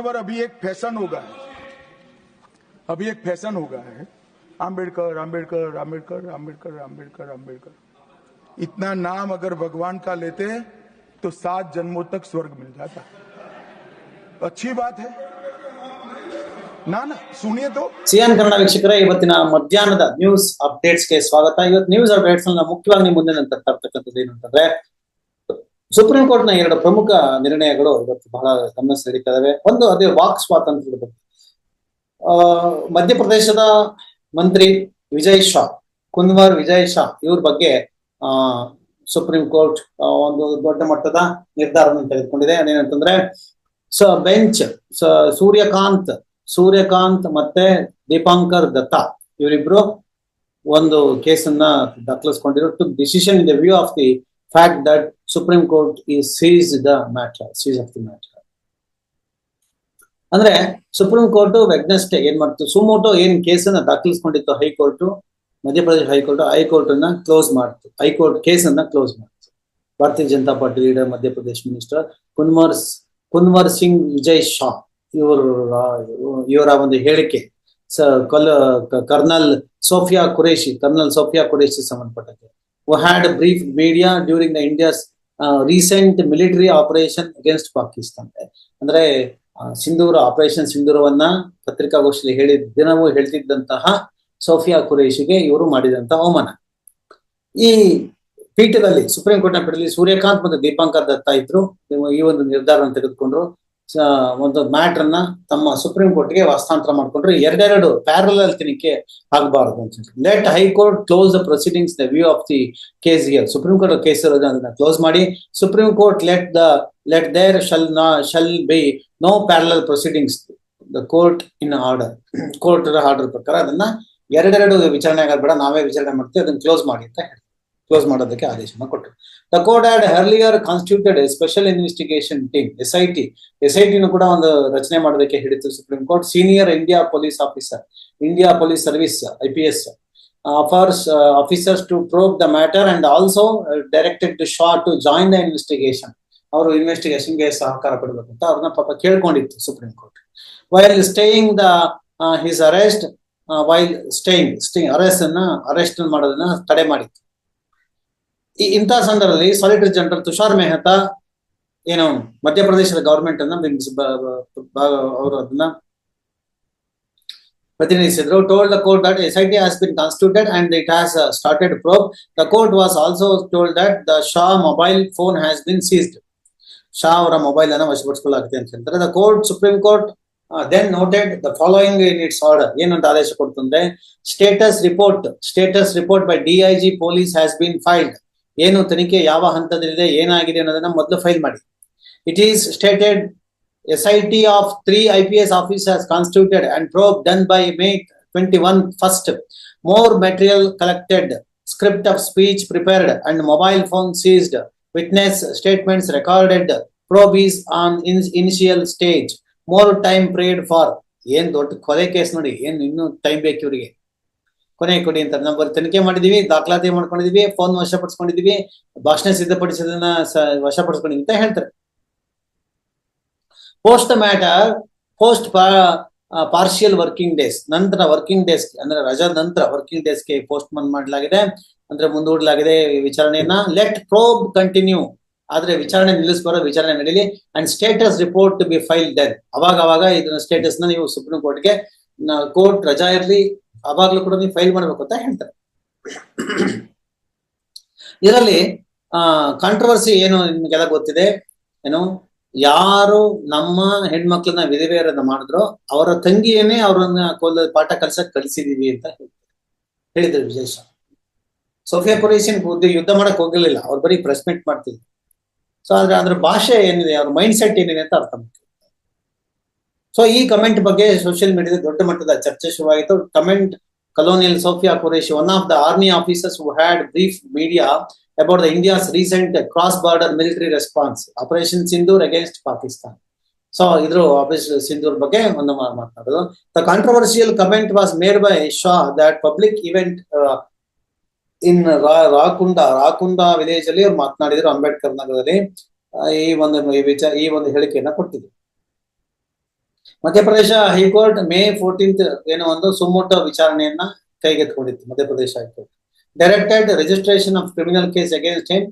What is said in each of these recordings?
whenever अभी एक fashion होगा अभी एक फैशन होगा है आम्बेडकर आम्बेडकर आम्बेडकर आम्बेडकर आम्बेडकर आम्बेडकर इतना नाम अगर भगवान का लेते हैं तो सात जन्मों तक स्वर्ग मिल जाता अच्छी बात है ना ना सुनिए तो ಸಿಎನ್ ಕನ್ನಡ ವೀಕ್ಷಕರೇ ಇವತ್ತಿನ ಮಧ್ಯಾಹ್ನದ ನ್ಯೂಸ್ ಅಪ್ಡೇಟ್ಸ್ ಗೆ ಸ್ವಾಗತ ಇವತ್ತು ನ್ಯೂಸ್ ಅಪ್ಡೇಟ್ಸ್ ನ ಮುಖ್ಯವಾಗಿ ನಿಮ್ಮ ಮುಂದೆ ನಾನು ತರ್ತಾ ಇರ್ತಕ್ಕಂಥದ್ದು ಏನು ಅಂತಂದ್ರೆ ಸುಪ್ರೀಂ ಕೋರ್ಟ್ನ ಎರಡು ಪ್ರಮುಖ ನಿರ್ಣಯಗಳು ಇವತ್ತು ಬಹಳ ಗಮನ ಇದಾವೆ ಒಂದು, ಅದೇ ವಾಕ್ ಸ್ವಾತಂತ್ರ್ಯದ ಬಗ್ಗೆ. ಆ, ಮಧ್ಯಪ್ರದೇಶದ ಮಂತ್ರಿ ವಿಜಯ್ ಶಾ ಕುನ್ವರ್ ವಿಜಯ್ ಶಾ, ಇವ್ರ ಬಗ್ಗೆ, ಆ ಸುಪ್ರೀಂ ಕೋರ್ಟ್ ಒಂದು ದೊಡ್ಡ ಮಟ್ಟದ ನಿರ್ಧಾರವನ್ನು ತೆಗೆದುಕೊಂಡಿದೆ. ಅದೇನಂತಂದ್ರೆ, ಸ ಬೆಂಚ್ ಸೂರ್ಯಕಾಂತ್ ಸೂರ್ಯಕಾಂತ್ ಮತ್ತೆ ದೀಪಾಂಕರ್ ದತ್ತಾ ಇವರಿಬ್ರು ಒಂದು ಕೇಸನ್ನ ದಾಖಲಿಸ್ಕೊಂಡಿರೋ to decision in the view of the fact that supreme court ಈ seize the matter seize of the matter ಅಂದ್ರೆ ಸುಪ್ರೀಂ ಕೋರ್ಟ್ ವೆಡ್ನೆಸ್ಡೇ ಏನ್ ಮಾಡ್ತು? ಸುಮೋಟೋ ಏನ್ ಕೇಸನ್ನ ದಾಖಲಿಸ್ಕೊಂಡಿತ್ತು high court? Madhya Pradesh high court high court ಅನ್ನ ಕ್ಲೋಸ್ ಮಾಡ್ತು. High court ಅನ್ನ close ಮಾಡ್ತು. Bharatiya Janata party leader Madhya Pradesh minister Kunwar Kunwar Singh, Vijay Shah, ಇವರ ಇವರ ಒಂದು ಹೇಳಿಕೆ. Colonel Sophia Qureshi colonel Sophia Qureshi ಸಂಬಂಧಪಟ್ಟಂತೆ. Had brief media during the India's recent military operation against Pakistan ಅಂದ್ರೆ ಸಿಂಧೂರ ಆಪರೇಷನ್ ಸಿಂಧೂರವನ್ನ ಪತ್ರಿಕಾಗೋಷ್ಠಿಯಲ್ಲಿ ಹೇಳಿದ ದಿನವೂ ಹೇಳ್ತಿದ್ದಂತಹ ಸೋಫಿಯಾ ಕುರೇಶಿಗೆ ಇವರು ಮಾಡಿದಂತಹ ಅವಮಾನ. ಈ ಪೀಠದಲ್ಲಿ, ಸುಪ್ರೀಂ ಕೋರ್ಟ್ನ ಪೀಠದಲ್ಲಿ ಸೂರ್ಯಕಾಂತ್ ಮತ್ತು ದೀಪಾಂಕರ್ ದತ್ತ ಇದ್ರು. ಈ ಒಂದು ನಿರ್ಧಾರವನ್ನು ತೆಗೆದುಕೊಂಡ್ರು. ಒಂದು ಮ್ಯಾಟರ್ ಅನ್ನ ತಮ್ಮ ಸುಪ್ರೀಂ ಕೋರ್ಟ್ಗೆ ಹಸ್ತಾಂತರ ಮಾಡಿಕೊಂಡ್ರೆ. ಎರಡೆರಡು ಪ್ಯಾರಲಲ್ ತಿನಿಕೆ ಆಗಬಾರದು ಅಂತ let high court close the proceedings the view of the case supreme court case ಇರೋದು ಅದನ್ನ ಕ್ಲೋಸ್ ಮಾಡಿ. Supreme court let the let there shall ನಾ shall be no parallel proceedings the court in order court order ಪ್ರಕಾರ ಅದನ್ನ ಎರಡೆರಡು ವಿಚಾರಣೆ ಆಗಬೇಡ. ನಾವೇ ವಿಚಾರಣೆ ಮಾಡ್ತೀವಿ, ಅದನ್ನ ಕ್ಲೋಸ್ ಮಾಡಿ ಅಂತ ಹೇಳಿ ಕ್ಲೋಸ್ ಮಾಡೋದಕ್ಕೆ ಆದೇಶನ ಕೊಟ್ಟರು. The court had earlier constituted special investigation team S I T S I ಟಿನೂ ಕೂಡ ಒಂದು ರಚನೆ ಮಾಡೋದಕ್ಕೆ ಹಿಡಿತು supreme court senior India police officer India police service I P S officers officers to probe the matter and also directed to Shah to join the investigation ಅವರು ಇನ್ವೆಸ್ಟಿಗೇಷನ್ಗೆ ಸಹಕಾರ ಕೊಡಬೇಕು ಅಂತ ಅವ್ರನ್ನ ಪಾಪ ಕೇಳ್ಕೊಂಡಿತ್ತು supreme court while staying the his arrest while staying stay arrest ಅನ್ನ arrest ಮಾಡೋದನ್ನ ತಡೆ ಮಾಡಿತ್ತು. ಈ ಇಂತಹ ಸಂದರ್ಭದಲ್ಲಿ ಸಾಲಿಟರಿ ಜನರಲ್ ತುಷಾರ್ ಮೆಹ್ತಾ ಏನು ಮಧ್ಯಪ್ರದೇಶದ ಗವರ್ಮೆಂಟ್ ಅನ್ನ ಅವರು ಅದನ್ನ ಪ್ರತಿನಿಧಿಸಿದ್ರು. Told the court that S I T has been constituted and it has started probe the court was also told that the Shah mobile phone has been seized Shah ಅವರ mobile ಅನ್ನ ವಶಪಡಿಸಿಕೊಳ್ಳಲಾಗಿದೆ ಅಂತ ಹೇಳ್ತಾರೆ. The court supreme court then noted the following in its order ಏನಂತ ಆದೇಶ ಕೊಡ್ತಂದ್ರೆ status report status report by DIG police has been filed ಏನು ತನಿಖೆ ಯಾವ ಹಂತದಲ್ಲಿದೆ, ಏನಾಗಿದೆ ಅನ್ನೋದನ್ನ ಮೊದಲು ಫೈಲ್ ಮಾಡಿ. It is stated S I T of three I P S officers constituted and probe done by May twenty one first more material collected script of speech prepared and mobile phone seized witness statements recorded probe is on in initial stage more time prayed for ಏನ್ ದೊಡ್ಡ ಕೊಲೆ case ನೋಡಿ, ಏನ್ ಇನ್ನೂ time ಬೇಕು ಇವರಿಗೆ. ಕೊನೆ ಕೊಡಿ ಅಂತ ನಾವು ತನಿಖೆ ಮಾಡಿದೀವಿ, ದಾಖಲಾತಿ ಮಾಡ್ಕೊಂಡಿದೀವಿ ಫೋನ್ ವಶಪಡಿಸ್ಕೊಂಡಿದೀವಿ, ಭಾಷಣ ಸಿದ್ಧಪಡಿಸೋದನ್ನ ವಶಪಡಿಸ್ಕೊಂಡಿದ್ವಿ ಅಂತ ಹೇಳ್ತಾರೆ. Post matter post partial working days ನಂತರ ವರ್ಕಿಂಗ್ ಡೇಸ್ ಅಂದ್ರೆ ರಜಾ ನಂತರ ವರ್ಕಿಂಗ್ ಡೇಸ್ಗೆ ಪೋಸ್ಟ್ ಮನ್ ಮಾಡಲಾಗಿದೆ, ಅಂದ್ರೆ ಮುಂದೂಡಲಾಗಿದೆ ವಿಚಾರಣೆಯನ್ನ. ಲೆಟ್ ಪ್ರೋಬ್ ಕಂಟಿನ್ಯೂ ಆದ್ರೆ ವಿಚಾರಣೆ ನಿಲ್ಲಿಸ್ಬಾರ ವಿಚಾರಣೆ ನಡೀಲಿ. And status report to be file then ಅವಾಗ ಅವಾಗ ಇದನ್ನ ಸ್ಟೇಟಸ್ನ ನೀವು ಸುಪ್ರೀಂ ಕೋರ್ಟ್ಗೆ ಕೋರ್ಟ್ ರಜಾ ಇರ್ಲಿ ಅವಾಗ್ಲೂ ಕೂಡ ನೀವು ಫೈಲ್ ಮಾಡ್ಬೇಕು ಅಂತ ಹೇಳ್ತಾರೆ. ಇದರಲ್ಲಿ, ಆ ಕಾಂಟ್ರವರ್ಸಿ ಏನು ನಿಮ್ಗೆಲ್ಲ ಗೊತ್ತಿದೆ? ಏನು? ಯಾರು ನಮ್ಮ ಹೆಣ್ಮಕ್ಳನ್ನ ವಿಧವೆಯರನ್ನ ಮಾಡಿದ್ರು, ಅವರ ತಂಗಿಯನ್ನೇ ಅವರನ್ನ ಕೊಲ್ಲ ಪಾಠ ಕಲ್ಸಕ್ ಕಲಿಸಿದೀವಿ ಅಂತ ಹೇಳ್ತಾರೆ. ಹೇಳಿದ್ರು ವಿಜಯ್ ಶಾ ಸೋಫಿಯಾ ಕುರೇಶನ್ ಯುದ್ಧ ಮಾಡಕ್ ಹೋಗಿರ್ಲಿಲ್ಲ ಅವ್ರು ಬರೀ ಪ್ರೆಸ್ಮೆಂಟ್ ಮಾಡ್ತಿದ್ರು. ಸೊ ಆದ್ರೆ ಅದ್ರ ಭಾಷೆ ಏನಿದೆ? ಅವ್ರ ಮೈಂಡ್ ಸೆಟ್ ಏನಿದೆ ಅಂತ ಅರ್ಥ ಮಾಡ್ತೀವಿ ಸೊ ಈ ಕಮೆಂಟ್ ಬಗ್ಗೆ ಸೋಷಿಯಲ್ ಮೀಡಿಯಾದ ದೊಡ್ಡ ಮಟ್ಟದ ಚರ್ಚೆ ಶುರುವಾಯಿತು comment colonel Sofiya Qureshi one of the army officers who had brief media about the India's recent cross border military response operation Sindoor against Pakistan so ಇದ್ರ ಆಪರೇಷನ್ ಸಿಂಧೂರ್ ಬಗ್ಗೆ ಒಂದು ಮಾತನಾಡೋದು. The controversial comment was made by Shah that public event in Raikunda Raikunda village ಅಲ್ಲಿ ಮಾತನಾಡಿದ್ರು ಅಂಬೇಡ್ಕರ್ ನಗರದಲ್ಲಿ. ಈ ಒಂದು ಈ ಒಂದು ಹೇಳಿಕೆಯನ್ನ ಕೊಟ್ಟಿದ್ರು. ಮಧ್ಯಪ್ರದೇಶ ಹೈಕೋರ್ಟ್ ಮೇ ಫೋರ್ಟೀನ್ತ್ ಏನೋ ಒಂದು ಸುಮೋಟೋ ವಿಚಾರಣೆಯನ್ನ ಕೈಗೆತ್ತಿಕೊಂಡಿತ್ತು Madhya Pradesh high court. Directed registration of criminal case against him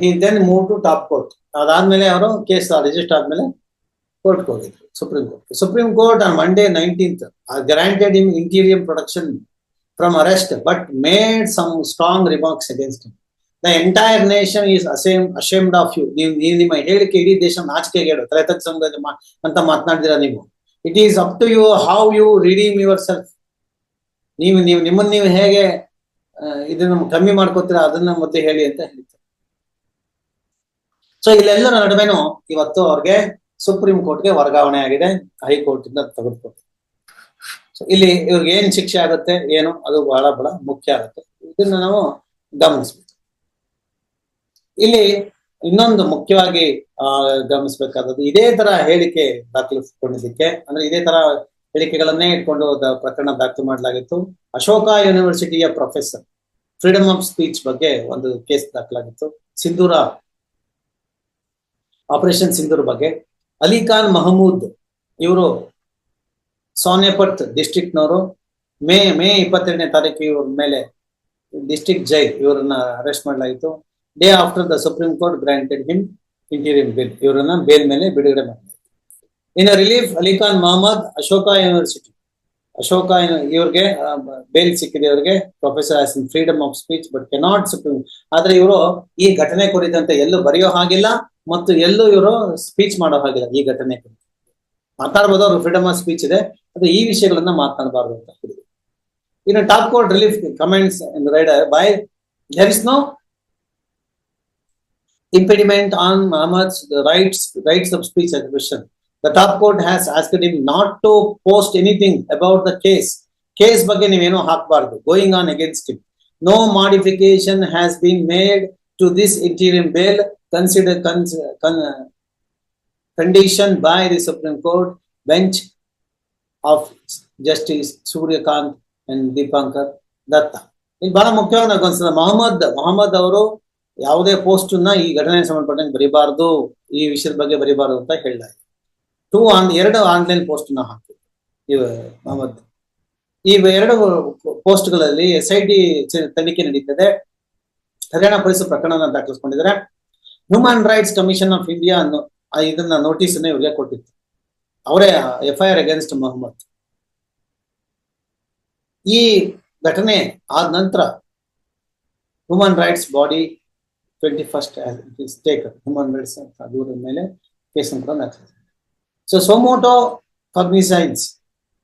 he then move to top court ಅದಾದ್ಮೇಲೆ ಅವರು ಕೇಸ್ ರಿಜಿಸ್ಟರ್ ಆದ್ಮೇಲೆ ಕೋರ್ಟ್ಗೆ ಹೋಗಿದ್ರು supreme court supreme court on Monday nineteenth granted in interior production from arrest but made some strong remarks against him the entire nation is ashamed ashamed of you ನೀವು ನೀವು ನಿಮ್ಮ ಹೇಳಿಕೆ ಇಡೀ ದೇಶ ನಾಚಿಕೆಗೇಡು ತಲೆ ಸಂಘದ ಅಂತ ಮಾತನಾಡಿದಿರಾ ನೀವು? It is up to you how you redeem yourself ನೀವು ನೀವು, ನಿಮ್ಮನ್ನು ನೀವು ಹೇಗೆ ಇದನ್ನ ಕಮ್ಮಿ ಮಾಡ್ಕೋತೀರಾ, ಅದನ್ನ ಮತ್ತೆ ಹೇಳಿ ಅಂತ ಹೇಳ್ತಾರೆ. ಸೊ ಇಲ್ಲೆಲ್ಲರ ನಡುವೆನೂ ಇವತ್ತು ಅವ್ರಿಗೆ ಸುಪ್ರೀಂ ಕೋರ್ಟ್ಗೆ ವರ್ಗಾವಣೆ ಆಗಿದೆ. ಹೈಕೋರ್ಟ್ ಇಂದ ತೆಗೆದುಕೊಟ್ಟು ಸೊ ಇಲ್ಲಿ ಇವ್ರಿಗೆ ಏನ್ ಶಿಕ್ಷೆ ಆಗುತ್ತೆ, ಏನು, ಅದು ಬಹಳ ಬಹಳ ಮುಖ್ಯ ಆಗುತ್ತೆ. ಇದನ್ನ ನಾವು ಗಮನಿಸ್ಬೇಕು. ಇಲ್ಲಿ ಇನ್ನೊಂದು ಮುಖ್ಯವಾಗಿ, ಆ, ಗಮನಿಸಬೇಕಾದದ್ದು ಇದೇ ತರ ಹೇಳಿಕೆ ದಾಖಲಿಸಿಕೊಂಡಿದ್ದಕ್ಕೆ, ಅಂದ್ರೆ ಇದೇ ತರ ಹೇಳಿಕೆಗಳನ್ನೇ ಇಟ್ಕೊಂಡು ಪ್ರಕರಣ ದಾಖಲು ಮಾಡಲಾಗಿತ್ತು. ಅಶೋಕ ಯೂನಿವರ್ಸಿಟಿಯ ಪ್ರೊಫೆಸರ್ ಫ್ರೀಡಮ್ ಆಫ್ ಸ್ಪೀಚ್ ಬಗ್ಗೆ ಒಂದು ಕೇಸ್ ದಾಖಲಾಗಿತ್ತು. ಸಿಂಧೂರ ಆಪರೇಷನ್ ಸಿಂಧೂರ್ ಬಗ್ಗೆ. ಅಲಿ ಖಾನ್ ಮಹಮೂದ್, ಇವರು ಸೋನೆಪಟ್ ಡಿಸ್ಟ್ರಿಕ್ಟ್ನವರು ಮೇ ಮೇ ಇಪ್ಪತ್ತೆರಡನೇ ತಾರೀಕು ಇವ್ರ ಮೇಲೆ ಡಿಸ್ಟ್ರಿಕ್ಟ್ ಜೈ ಇವರನ್ನ ಅರೆಸ್ಟ್ ಮಾಡಲಾಗಿತ್ತು. Day after the supreme court granted him interim bill ಇವರನ್ನ ಬೇಲ್ ಮೇಲೆ ಬಿಡುಗಡೆ ಮಾಡಿದ್ದಾರೆ in relief Ali Khan Mohammad, Ashoka university Ashoka ಇವ್ರಿಗೆ ಬೇಲ್ ಸಿಕ್ಕಿದೆ ಇವರಿಗೆ. Professor as in freedom of speech but cannot supreme ಆದ್ರೆ ಇವರು ಈ ಘಟನೆ ಕುರಿತಂತೆ ಎಲ್ಲೂ ಬರೆಯೋ ಹಾಗಿಲ್ಲ ಮತ್ತು ಎಲ್ಲೂ ಇವರು ಸ್ಪೀಚ್ ಮಾಡೋ ಹಾಗಿಲ್ಲ ಈ ಘಟನೆ ಕುರಿತು. ಮಾತಾಡ್ಬೋದು ಅವ್ರ ಫ್ರೀಡಮ್ ಆಫ್ ಸ್ಪೀಚ್ ಇದೆ. ಅದು ಈ ವಿಷಯಗಳನ್ನ ಮಾತನಾಡಬಾರ್ದು ಅಂತ ಇನ್ನು top court relief comments rider by there is no impediment on Muhammad's rights rights of speech expression. The top court has asked him not to post anything about the case. Case ಬಗ್ಗೆ ನೀವೇನೋ ಹಾಕಬಾರ್ದು going on against him no modification has been made to this interim bail consider condition by the Supreme Court bench of Justice Suryakant and Dipankar Datta ಇಲ್ಲಿ ಬಹಳ ಮುಖ್ಯವಾಗಿ ನನಗೆ ಅನ್ಸುತ್ತೆ ಮೊಹಮ್ಮದ್ ಮೊಹಮ್ಮದ್ ಅವರು ಯಾವುದೇ ಪೋಸ್ಟ್ನ ಈ ಘಟನೆ ಸಂಬಂಧಪಟ್ಟಂಗೆ ಬರೀಬಾರ್ದು, ಈ ವಿಷಯದ ಬಗ್ಗೆ ಬರೀಬಾರ್ದು ಅಂತ ಹೇಳಿದ್ದಾರೆ ಟೂ ಆನ್, ಎರಡು ಆನ್ಲೈನ್ ಪೋಸ್ಟ್ನ ಹಾಕಿದ್ರು ಇವ ಮೊಹಮ್ಮದ್. ಈ ಎರಡು ಪೋಸ್ಟ್ಗಳಲ್ಲಿ ಎಸ್ ಐ ಟಿ ತನಿಖೆ ನಡೀತದೆ. ಹರಿಯಾಣ ಪೊಲೀಸರು ಪ್ರಕರಣ ದಾಖಲಿಸಿಕೊಂಡಿದ್ದಾರೆ. Human rights commission of India ಅನ್ನೋ ಇದನ್ನ ನೋಟಿಸ್ ಅನ್ನ ಇವರಿಗೆ ಕೊಟ್ಟಿತ್ತು. ಅವರೇ ಎಫ್ ಐ ಅಗೇನ್ಸ್ಟ್ ಮೊಹಮ್ಮದ್. ಈ ಘಟನೆ ಆದ ನಂತರ human rights body twenty first take human rights ಅಂತ ಅದರ ಮೇಲೆ ಕೇಸನ್ನು ಕೂಡ ದಾಖಲಿಸಿದೆ so suo motu cognisance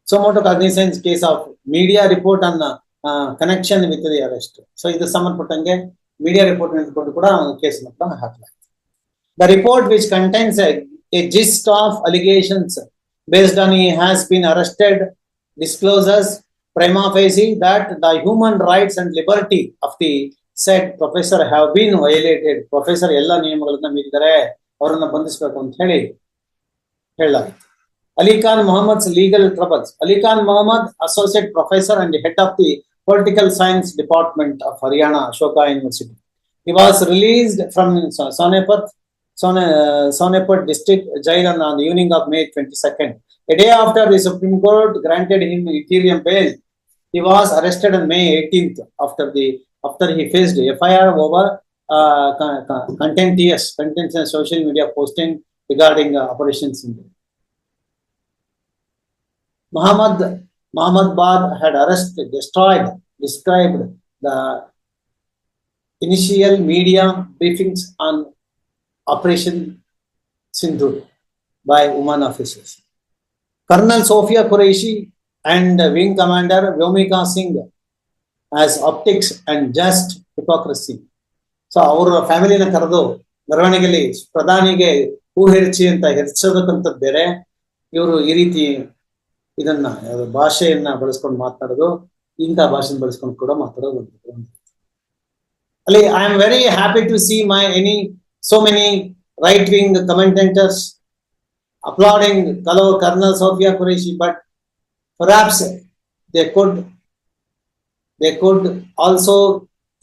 suo motu cognisance case of media report ಅನ್ನ connection with the arrest so ಇದು ಸಂಬಂಧಪಟ್ಟಂಗೆ ಮೀಡಿಯಾ ರಿಪೋರ್ಟ್ ನಿಂತ್ಕೊಂಡು ಕೂಡ ಒಂದು ಕೇಸನ್ನು ಕೂಡ ಹಾಕಲಾಗಿದೆ the report which contains a gist of allegations based on he has been arrested, discloses prima facie that the human rights and liberty of the set professor have been violated professor ಎಲ್ಲ ನಿಯಮಗಳನ್ನ ಮೀರಿದರೆ ಅವರನ್ನ ಬಂಧಿಸಬೇಕು ಅಂತ ಹೇಳಿ ಹೇಳಲಾಗಿತ್ತು. Ali Khan Mohammed legal troubles Ali Khan Mohammad associate professor and head of the political science department of Haryana Ashoka University he was released from Sonepat Sone Sonepat district jail an on evening of May twenty second a day after the Supreme court granted him interim bail he was arrested on May eighteenth after the after he faced FIR over uh, con- con- contentious, contentious social media posting regarding uh, operations in Muhammad Muhammad had arrested, destroyed, described the initial media briefings on Operation Sindhu by women officers. Colonel Sophia Qureshi and Wing Commander Vyomika Singh as optics and just hypocrisy so ಅವರ ಫ್ಯಾಮಿಲಿನ ಕರೆದು ಮೆರವಣಿಗೆಯಲ್ಲಿ ಪ್ರಧಾನಿಗೆ ಹೂ ಹೆರ್ಚಿ ಅಂತ ಹೆರ್ಸೋದಕ್ಕಂಥದ್ದು ಬೇರೆ, ಇವರು ಈ ರೀತಿ ಇದನ್ನ ಭಾಷೆಯನ್ನ ಬಳಸ್ಕೊಂಡು ಮಾತಾಡೋದು, ಇಂಥ ಭಾಷೆನ ಬಳಸ್ಕೊಂಡು ಕೂಡ ಮಾತಾಡೋದು. ಅಲ್ಲಿ I am very happy to see my any so many right wing commentators applauding colonel colonel Sofiya Qureshi but perhaps they could they could also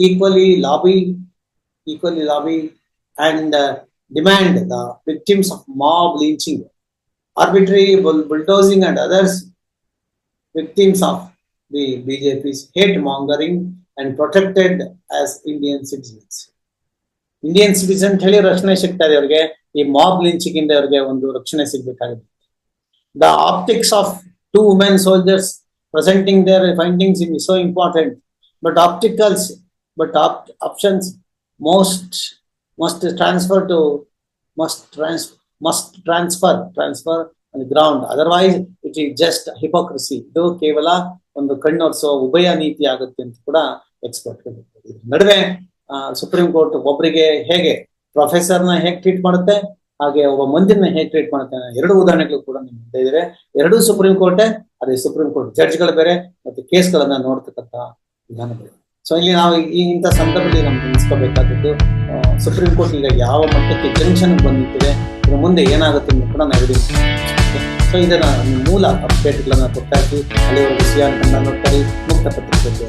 equally lobby equally lobby and uh, demand the victims of mob lynching arbitrary bull- bulldozing and others victims of the BJP's hate mongering and protected as Indian citizens. Indian citizen ಹೇಳಿ ರಕ್ಷಣೆ ಸಿಗ್ತಾ ಇದೆ ಅವ್ರಿಗೆ ಈ mob lynching ಇಂದ ಅವ್ರಿಗೆ ಒಂದು ರಕ್ಷಣೆ ಸಿಗ್ಬೇಕಾಗಿದೆ the optics of two women soldiers presenting their findings in so important but opticals but options most must transfer to must trans must transfer transfer ground otherwise it is just hypocrisy ಇದು ಕೇವಲ ಒಂದು ಕಣ್ಣೊರ್ಸೋ ಉಭಯ ನೀತಿ ಆಗುತ್ತೆ ಅಂತ ಕೂಡ expert ನಡುವೆ supreme court ಒಬ್ಬರಿಗೆ ಹೇಗೆ ಪ್ರೊಫೆಸರ್ನ ಹೇಗೆ ಟ್ರೀಟ್ ಮಾಡುತ್ತೆ? ಹಾಗೆ ಒಬ್ಬ ಮಂದಿರನ ಹೇಗೆ ಟ್ರೀಟ್ ಮಾಡ್ತಾನೆ ಎರಡು ಉದಾಹರಣೆಗಳು ಕೂಡ ನಿಮ್ ಮುಂದೆ ಇದ್ರೆ ಎರಡೂ ಸುಪ್ರೀಂ ಕೋರ್ಟೇ ಅದೇ ಸುಪ್ರೀಂ ಕೋರ್ಟ್ ಜಡ್ಜ್ಗಳು ಬೇರೆ ಮತ್ತೆ ಕೇಸ್ಗಳನ್ನ ನೋಡ್ತಕ್ಕಂತ ವಿಧಾನಗಳು ಸೊ ಇಲ್ಲಿ ನಾವು ಈ ಇಂಥ ಸಂದರ್ಭದಲ್ಲಿ ನಮ್ಗೆ ನೆನೆಸ್ಕೋಬೇಕಾದದ್ದು ಸುಪ್ರೀಂ ಕೋರ್ಟ್ ಈಗ ಯಾವ ಮಟ್ಟಕ್ಕೆ ಜಂಕ್ಷನ್ ಬಂದಿಟ್ಟಿದೆ ಇದ್ರ ಮುಂದೆ ಏನಾಗುತ್ತೆ ಅಂತ ಕೂಡ ನಾವು ಸೊ ಇದನ್ನ ಮೂಲ ಅಪ್ಡೇಟ್ಗಳನ್ನ ಕೊಟ್ಟಾಕಿ ಅಲ್ಲಿ ಸಿಆರ್ ಕನ್ನಡ ನೋಡ್ತಾರೆ ಮುಕ್ತ ಪತ್ರಿಕೆ